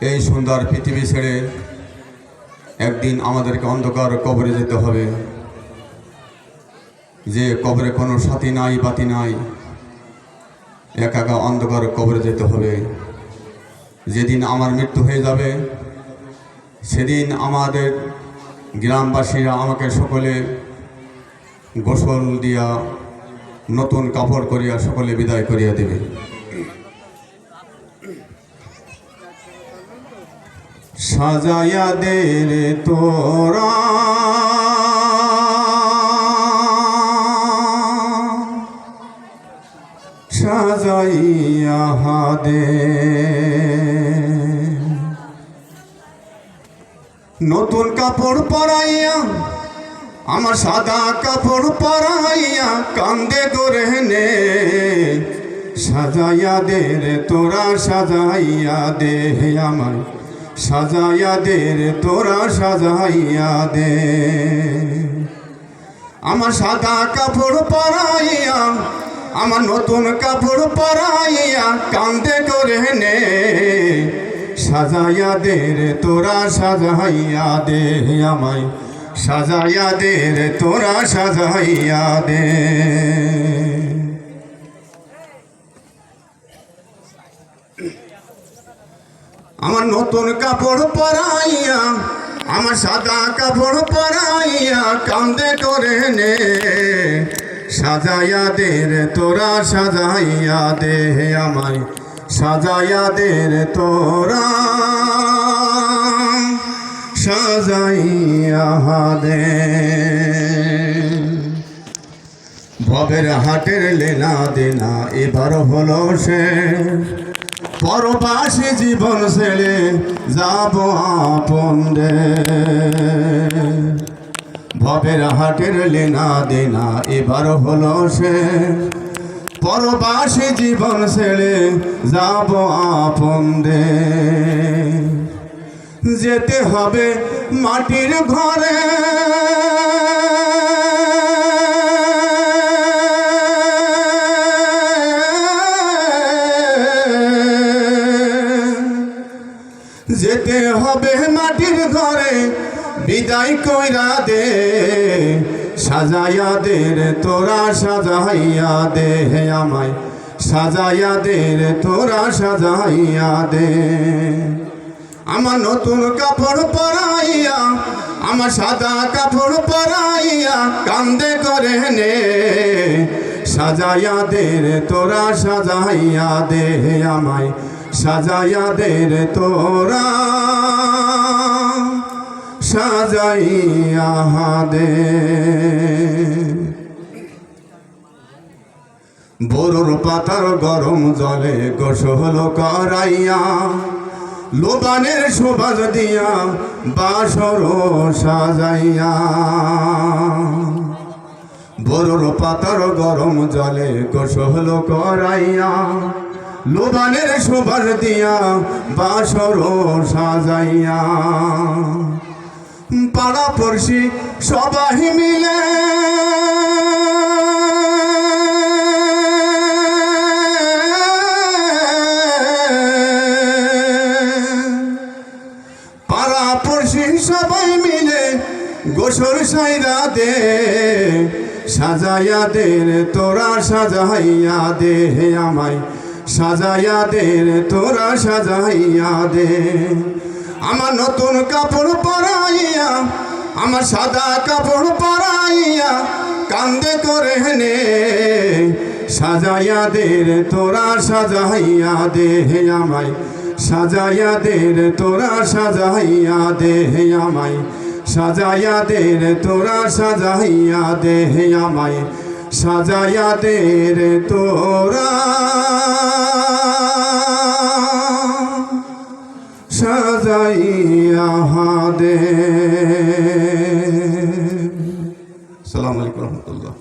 এই সুন্দর পৃথিবী ছেড়ে একদিন আমাদেরকে অন্ধকার কবরে যেতে হবে। যে কবরে কোনো সাথী নাই, বাতি নাই, একা অন্ধকার কবরে যেতে হবে। যেদিন আমার মৃত্যু হয়ে যাবে, সেদিন আমাদের গ্রামবাসীরা আমাকে সকলে গোসল দিয়া নতুন কাপড় করিয়া সকলে বিদায় করিয়া দেবে। সাজাইয়া দে রে তোরা। সাজাইয়া দে নতুন কাপড় পরাইয়া, আমার সাদা কাপড় পরাইয়া কান্দে করে নে। সাজাইয়া দে রে তোরা, সাজাইয়া দে আমায়। সাজাইয়া দে তোরা সাজাইয়া দে। আমার সাদা কাপড় পরাইয়া, আমার নতুন কাপড় পরাইয়া কান্দে করে নে। সাজাইয়া দে তোরা সাজাইয়া দে আমায়। সাজাইয়া দে তোরা সাজাইয়া দে। আমার নতুন কাপড় পরাইয়া, আমার সাদা কাপড় পরাইয়া কান্দে করে নে। সাজাইয়া দে রে তোরা, সাজাইয়া দে আমায়। সাজাইয়া দে রে তোরা। সাজাইয়া দে ভবের হাটের লেনা দেনা এবার হলো শেষ। পরবাসী জীবন ছেড়ে যাব আপন রে। ভবের হাটের লেনা দেনা এবার হলো সে। পরবাসী জীবন ছেড়ে যাব আপন রে। যেতে হবে মাটির ঘরে। যেতে হবে মাটির ঘরে, বিদায় কইরা দে, সাজাইয়া দে রে তোরা, সাজাইয়া দে হে আমায়, সাজাইয়া দে রে তোরা, সাজাইয়া দে। আমার নতুন কাপড় পরাইয়া, আমার সাদা কাপড় পরাইয়া কান্দে করে নে, সাজাইয়া দে রে তোরা, সাজাইয়া দে হে আমায় সাজাইয়া দে রে তোরা। সাজাইয়া দে বড়র পাতার গরম জলে গোসল করাইয়া, লোবানের সুবাস দিয়া বাসর সাজাইয়া। বড়র পাতার গরম জলে গোসল করাইয়া লোবানের সুবাস দিয়া, বাসর সাজাইয়া। পাড়া পড়শি সবাই মিলে। পাড়া পড়শি সবাই মিলে গোসল সাইরা দে, সাজাইয়া দে তোরা সাজাইয়া দে আমায়। সাজাইয়া দে তোরা সাজাইয়া দে। আমার নতুন কাপড় পরাইয়া, আমার সাদা কাপড় পরাইয়া কান্দে করে নে। সাজাইয়া দে তোরা সাজাইয়া দে হে আমায়। সাজাইয়া দে তোরা সাজাইয়া দে হে আমায়। সাজাইয়া দে তোরা সাজাইয়া দে হে আমায়। সাজাইয়া দে তোরা সাজাইয়া দে সালাম রহমতুল্লাহ।